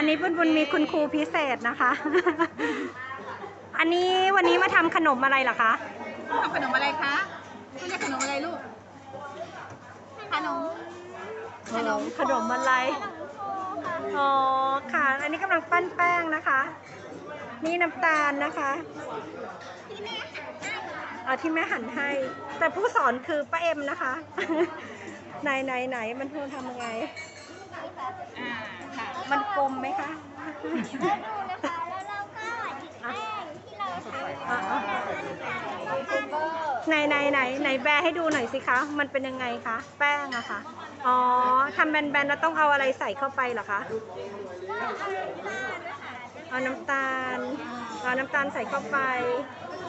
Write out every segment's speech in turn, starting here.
อันนี้บุญบุญมีคุณครูพิเศษนะคะ อันนี้วันนี้มาทำขนมอะไรเหรอคะ ทำขนมอะไรคะคุณเรียกขนมอะไรลูก ขนม ขนมขนมอะไร อ๋อค่ะ อันนี้กำลังปั้นแป้งนะคะ นี่น้ำตาลนะคะเอาที่แม่หั่นให้ แต่ผู้สอนคือป้าเอ็มนะคะ ไหนไหนไหนมันควรทำยังไงอ่าค่ะมันก ลมไหมคะ แล้วดูนะคะ แล้วเราก็แป้งที่เราใช้อะอะไหนไหนไหนไหนแบร์ให้ดูหน่อยสิคะ มันเป็นยังไงคะ แป้งอะคะ อ๋อทำแบนๆแล้วต้องเอาอะไรใส่เข้าไปเหรอคะเอาน้ำตาล เอาน้ำตาลใส่เข้าไป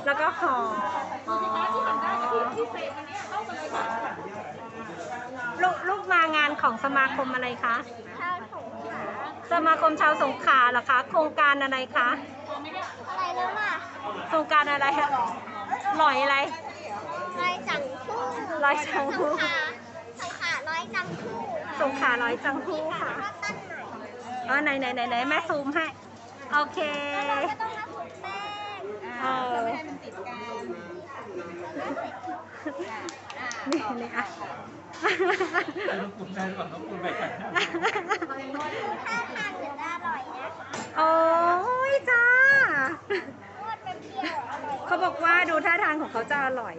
แล้วก็ห่ออ๋อลูกลูกมางาน ของสมาคมอะไรคะข้าวถุงขาสมาคมชาวสงขลาเหรอคะ โครงการอะไรคะ อะไรแล้วล่ะโครงการอะไรคะหลอยอะไรร้อยจังคู่ร้อยจังคู่สังขาร้อยจังคู่ สงขลาร้อยจังหู้ค่ะก็ตั้นหน่อยเออไหนไหนไหนไหนแม่ซูมให้ โอเคเราก็ต้องมาถุงแป้ง เออไม่ให้มันติดกัน นี่นี่อะต้องคุณได้ก่อนต้องคุณไปกันถ้าทานถึงจะอร่อยนะโอ้ยจ้านวดเป็นเพียวอร่อยเขาบอกว่าดูท่าทางของเขาจะอร่อย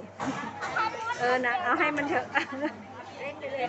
ถ้านวดเออนะ เอาให้มันเถอะเล่นไปเลย